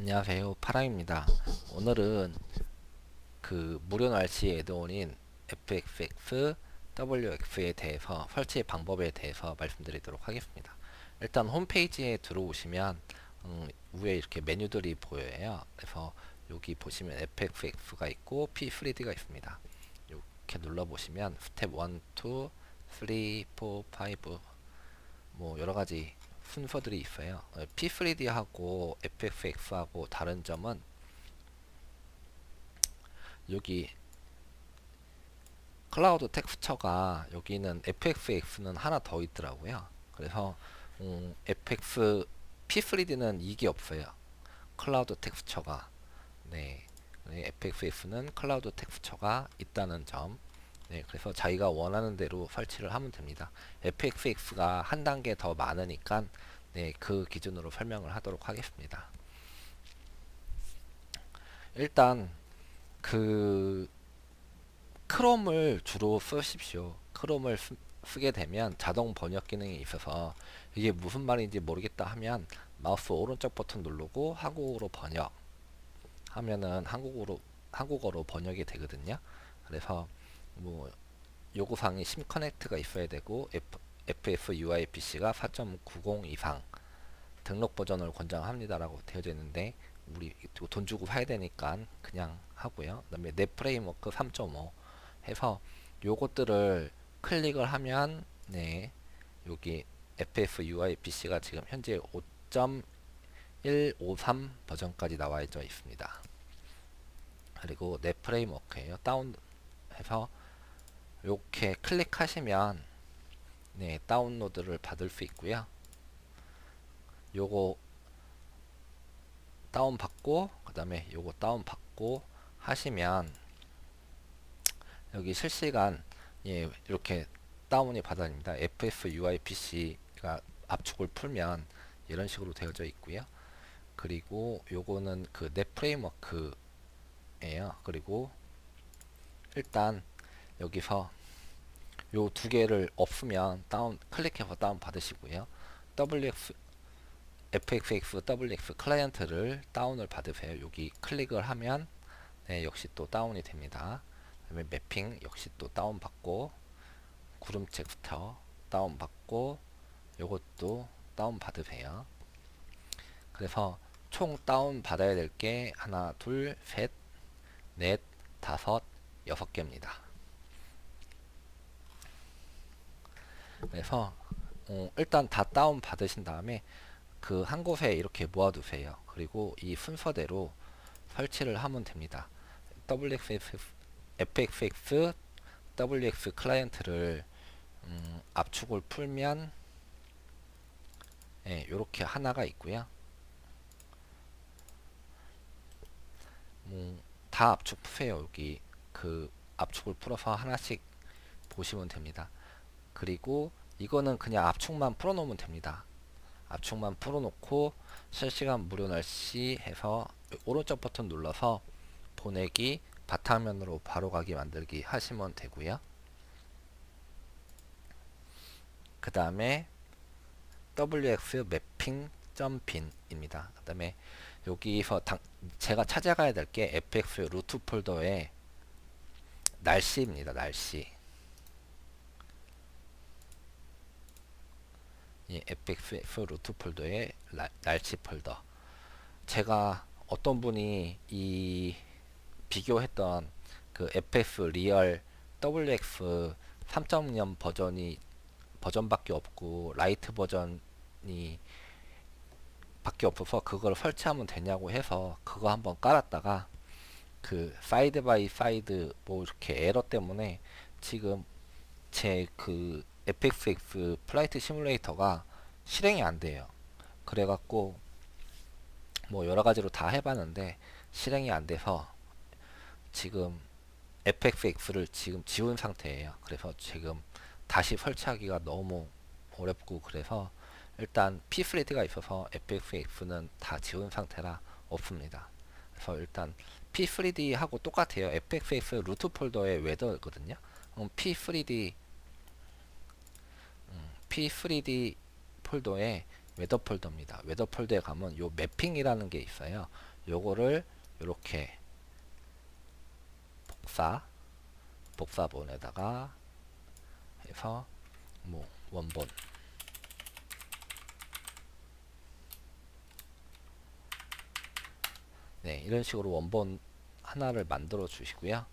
안녕하세요. 파랑입니다. 오늘은 그 무료 날씨 애드온인 FXX WX에 대해서 설치 방법에 대해서 말씀드리도록 하겠습니다. 일단 홈페이지에 들어오시면 음, 위에 이렇게 메뉴들이 보여요. 그래서 여기 보시면 FXX가 있고 P3D가 있습니다. 이렇게 눌러보시면 스텝 1, 2, 3, 4, 5뭐 여러가지 순서들이 있어요. 어, P3D하고 FXX하고 다른 점은 여기 클라우드 텍스처가 여기는 FXX는 하나 더 있더라고요. 그래서 음, FX P3D는 이게 없어요. 클라우드 텍스처가 네, 네 FXX는 클라우드 텍스처가 있다는 점. 네, 그래서 자기가 원하는 대로 설치를 하면 됩니다. FXX가 한 단계 더 많으니까 네, 그 기준으로 설명을 하도록 하겠습니다. 일단 그 크롬을 주로 쓰십시오. 크롬을 쓰, 쓰게 되면 자동 번역 기능이 있어서 이게 무슨 말인지 모르겠다 하면 마우스 오른쪽 버튼 누르고 한국어로 번역 하면은 한국어로 한국어로 번역이 되거든요. 그래서 뭐 요구사항이 심 커넥트가 있어야 되고 F, FF UI PC가 4.90 이상 등록 버전을 권장합니다라고 되어져 있는데 우리 돈 주고 사야 되니까 그냥 하고요. 그다음에 넷 프레임워크 3.5 해서 요것들을 클릭을 하면 네 여기 FF UI PC가 지금 현재 5.153 버전까지 나와 있습니다. 그리고 넷 프레임워크예요. 다운 해서 이렇게 클릭하시면 네, 다운로드를 받을 수 있고요. 요거 다운 받고 그 다음에 요거 다운 받고 하시면 여기 실시간 예, 이렇게 다운이 받아집니다. FF UIPC가 압축을 풀면 이런 식으로 되어져 있고요. 그리고 요거는 그 넷 프레임워크예요. 그리고 일단 여기서 요 두 개를 없으면 다운 클릭해서 다운 받으시고요. WX FXX WX 클라이언트를 다운을 받으세요. 여기 클릭을 하면 네, 역시 또 다운이 됩니다. 그다음에 매핑 역시 또 다운 받고 구름책 부터 다운 받고 요것도 다운 받으세요. 그래서 총 다운 받아야 될 게 하나, 둘, 셋, 넷, 다섯, 여섯 개입니다. 그래서 어, 일단 다 다운 받으신 다음에 그 한 곳에 이렇게 모아두세요. 그리고 이 순서대로 설치를 하면 됩니다. WXX, FXX, WX 클라이언트를 음, 압축을 풀면 예, 이렇게 하나가 있고요. 음, 다 압축 푸세요. 여기 그 압축을 풀어서 하나씩 보시면 됩니다. 그리고 이거는 그냥 압축만 풀어놓으면 됩니다. 압축만 풀어놓고 실시간 무료 날씨 해서 오른쪽 버튼 눌러서 보내기 바탕면으로 바로 가기 만들기 하시면 되고요. 그 다음에 wx 매핑 .bin입니다. 그 다음에 여기서 당, 제가 찾아가야 될 게 fx 루트 폴더에 날씨입니다. 날씨. 이 fx 루트 폴더의 라, 날씨 폴더. 제가 어떤 분이 이 비교했던 그 fx 리얼 wx 3.0 버전이 버전밖에 없고 라이트 버전이 밖에 없어서 그걸 설치하면 되냐고 해서 그거 한번 깔았다가 그 사이드 바이 사이드 뭐 이렇게 에러 때문에 지금 제 그 FXX 플라이트 시뮬레이터가 실행이 안 돼요. 그래갖고 뭐 여러 가지로 다 해봤는데 실행이 안 돼서 지금 FXX를 지금 지운 상태예요. 그래서 지금 다시 설치하기가 너무 어렵고 그래서 일단 P3D가 있어서 FXX는 다 지운 상태라 없습니다. 그래서 일단 P3D하고 똑같아요. FXX 루트 폴더에 웨더거든요. 그럼 P3D 음, P3D 폴더에 웨더 폴더입니다. 웨더 폴더에 가면 요 매핑이라는 게 있어요. 요거를 이렇게 복사 복사본에다가 해서 뭐 원본 네 이런 식으로 원본 하나를 만들어 주시고요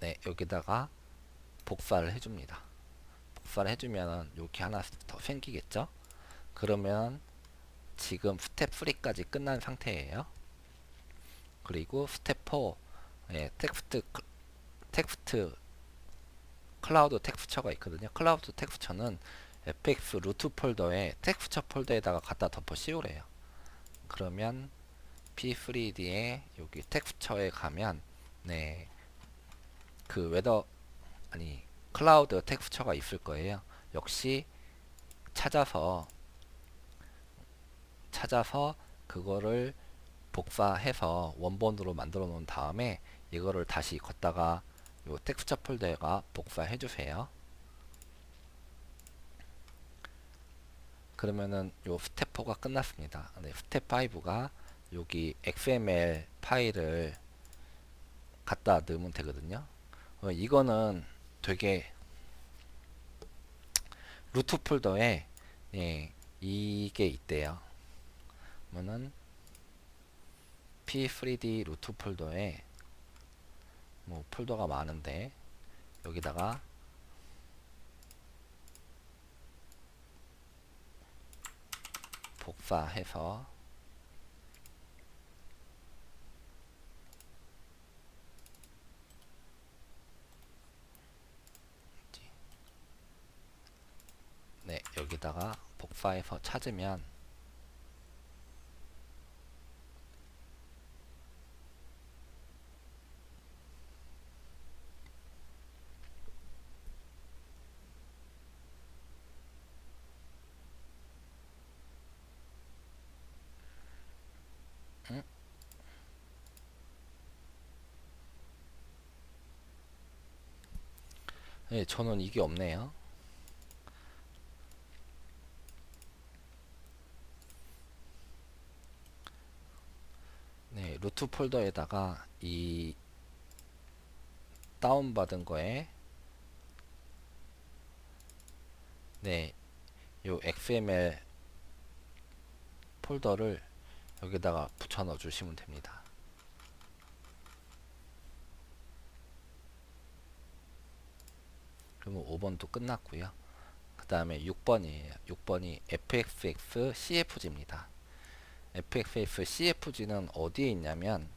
네 여기다가 복사를 해줍니다. 복사를 해주면 이렇게 하나 더 생기겠죠? 그러면 지금 스텝 3까지 끝난 상태예요. 그리고 스텝 4 예, 텍스트 클- 텍스트 클라우드 텍스처가 있거든요. 클라우드 텍스처는 fx 루트 폴더에 텍스처 폴더에다가 갖다 덮어 씌우래요. 그러면 p3d에 여기 텍스처에 가면 네 그 웨더 아니 클라우드 텍스처가 있을 거예요. 역시 찾아서 찾아서 그거를 복사해서 원본으로 만들어 놓은 다음에 이거를 다시 걷다가 요 텍스처 폴더에가 복사해 주세요. 그러면은 요 스텝 4가 끝났습니다. 네, 스텝 5가 여기 XML 파일을 갖다 넣으면 되거든요. 어, 이거는 되게 루트 폴더에 예, 이게 있대요. 그러면은 p3d 루트 폴더에 뭐 폴더가 많은데 여기다가 복사해서 네, 여기다가 복사해서 찾으면 응? 네, 저는 이게 없네요. 네, 루트 폴더에다가 이 다운받은 거에 네, 요 XML 폴더를 여기다가 붙여 넣어 주시면 됩니다. 그러면 5번도 끝났고요. 그 다음에 6번이에요. 6번이 fxx cfg입니다. Fxx cfg는 어디에 있냐면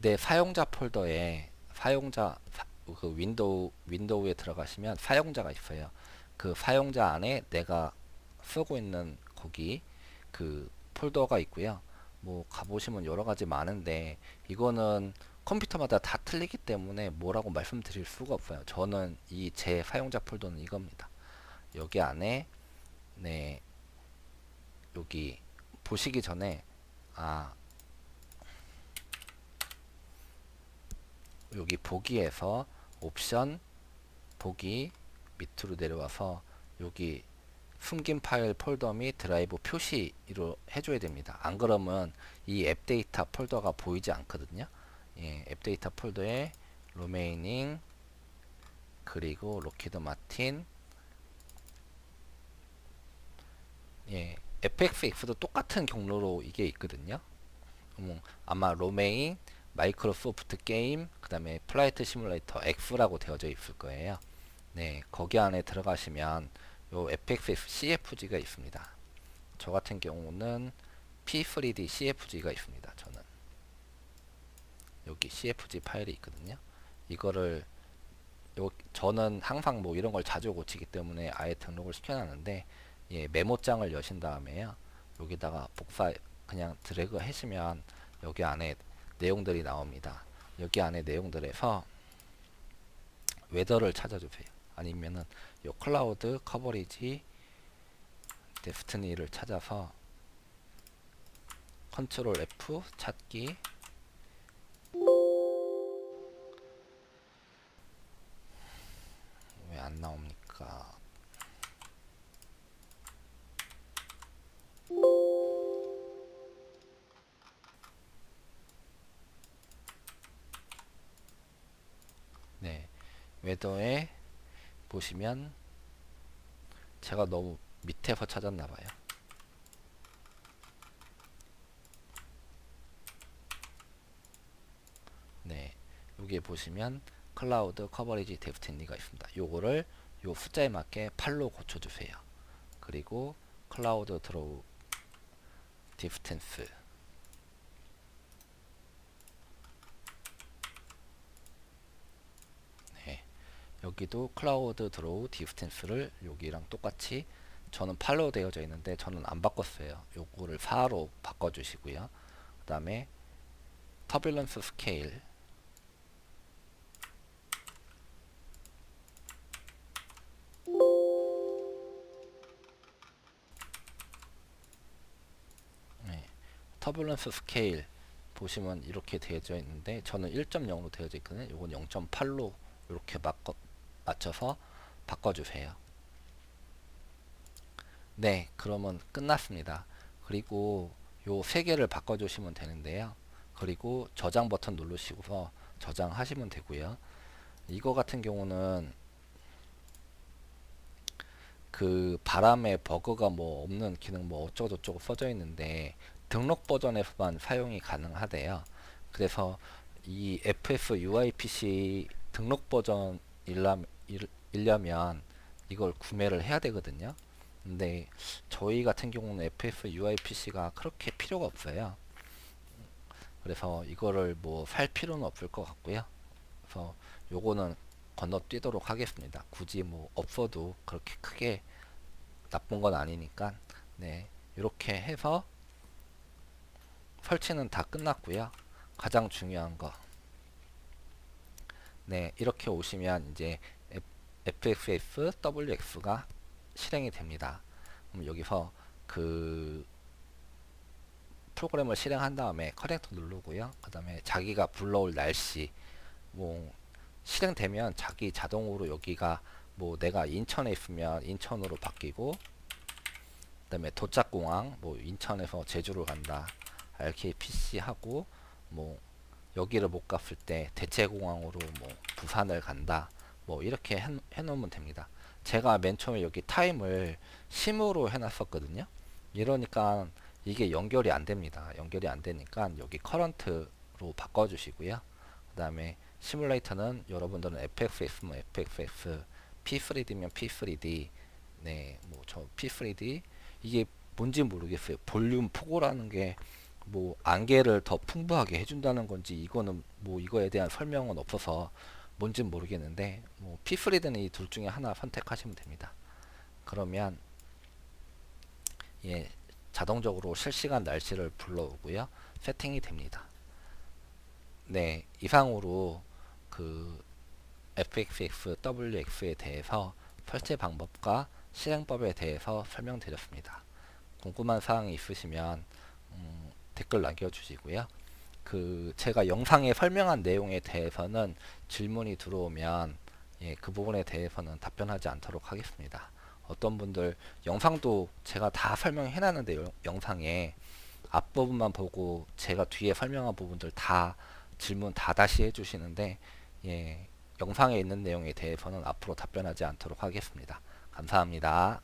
내 사용자 폴더에 사용자 사- 그 윈도우 윈도우에 들어가시면 사용자가 있어요. 그 사용자 안에 내가 쓰고 있는 거기 그 폴더가 있고요. 뭐 가보시면 여러 가지 많은데 이거는 컴퓨터마다 다 틀리기 때문에 뭐라고 말씀드릴 수가 없어요. 저는 이 제 사용자 폴더는 이겁니다. 여기 안에 네 여기 보시기 전에 아 여기 보기에서 옵션 보기 밑으로 내려와서 여기 숨긴 파일 폴더 및 드라이브 표시로 해줘야 됩니다. 안 그러면 이 앱 데이터 폴더가 보이지 않거든요. 예, 앱 데이터 폴더에 로메이닝 그리고 로키드 마틴 예, FXX도 똑같은 경로로 이게 있거든요. 음, 아마 로메인, 마이크로소프트 게임, 그 다음에 플라이트 시뮬레이터 X라고 되어져 있을 거예요. 네, 거기 안에 들어가시면 요 FXX CFG가 있습니다. 저 같은 경우는 P3D CFG가 있습니다. 저는 여기 CFG 파일이 있거든요. 이거를 요 저는 항상 뭐 이런 걸 자주 고치기 때문에 아예 등록을 시켜놨는데 예, 메모장을 여신 다음에요. 여기다가 복사 그냥 드래그 하시면 여기 안에 내용들이 나옵니다. 여기 안에 내용들에서 웨더를 찾아주세요. 아니면은 요 클라우드 커버리지 데스티니를 찾아서 컨트롤 F 찾기 왜 안 나옵니까? 웨더에 보시면 제가 너무 밑에서 찾았나 봐요. 네, 여기에 보시면 클라우드 커버리지 데프텐리가 있습니다. 요거를 요 숫자에 맞게 8로 고쳐주세요. 그리고 클라우드 드로우 디스텐스 네, 여기도 클라우드 드로우 디스텐스를 여기랑 똑같이 저는 8로 되어져 있는데 저는 안 바꿨어요. 요거를 4로 바꿔주시고요. 그 다음에 터뷸런스 스케일 네, 터뷸런스 스케일 보시면 이렇게 되어져 있는데 저는 1.0로 되어져 있거든요. 이건 0.8로 이렇게 바꿔, 맞춰서 바꿔주세요. 네, 그러면 끝났습니다. 그리고 요 세 개를 바꿔주시면 되는데요. 그리고 저장 버튼 누르시고서 저장하시면 되고요. 이거 같은 경우는 그 바람에 버그가 뭐 없는 기능 뭐 어쩌고저쩌고 써져 있는데 등록 버전에서만 사용이 가능하대요. 그래서 이 FS UIPC 등록 버전 일려면 이걸 구매를 해야 되거든요. 근데 저희 같은 경우는 FS UIPC가 그렇게 필요가 없어요. 그래서 이거를 뭐 살 필요는 없을 것 같고요. 그래서 요거는 건너뛰도록 하겠습니다. 굳이 뭐 없어도 그렇게 크게 나쁜 건 아니니까 네 이렇게 해서 설치는 다 끝났고요. 가장 중요한 거. 네, 이렇게 오시면 이제 FXS WX가 실행이 됩니다. 그럼 여기서 그 프로그램을 실행한 다음에 커넥터 누르고요. 그 다음에 자기가 불러올 날씨 뭐 실행되면 자기 자동으로 여기가 뭐 내가 인천에 있으면 인천으로 바뀌고 그 다음에 도착공항 뭐 인천에서 제주로 간다 RKPC 하고 뭐 여기를 못 갔을 때 대체공항으로 뭐 부산을 간다 뭐 이렇게 해, 해놓으면 됩니다. 제가 맨 처음에 여기 타임을 심으로 해놨었거든요. 이러니까 이게 연결이 안 됩니다. 연결이 안 되니까 여기 커런트로 바꿔주시고요. 그 다음에 시뮬레이터는 여러분들은 FX 있으면 FX P3D면 P3D 네 뭐 저 P3D 이게 뭔지 모르겠어요. 볼륨 포고라는 게 뭐 안개를 더 풍부하게 해준다는 건지 이거는 뭐 이거에 대한 설명은 없어서 뭔지 모르겠는데 뭐 P3D는 이 둘 중에 하나 선택하시면 됩니다 그러면 예 자동적으로 실시간 날씨를 불러오고요 세팅이 됩니다 네 이상으로 그 FXX, WX에 대해서 설치 방법과 실행법에 대해서 설명드렸습니다. 궁금한 사항이 있으시면 음, 댓글 남겨주시고요. 그 제가 영상에 설명한 내용에 대해서는 질문이 들어오면 예, 그 부분에 대해서는 답변하지 않도록 하겠습니다. 어떤 분들 영상도 제가 다 설명해 놨는데 영상에 앞부분만 보고 제가 뒤에 설명한 부분들 다 질문 다 다시 해주시는데 예, 영상에 있는 내용에 대해서는 앞으로 답변하지 않도록 하겠습니다. 감사합니다.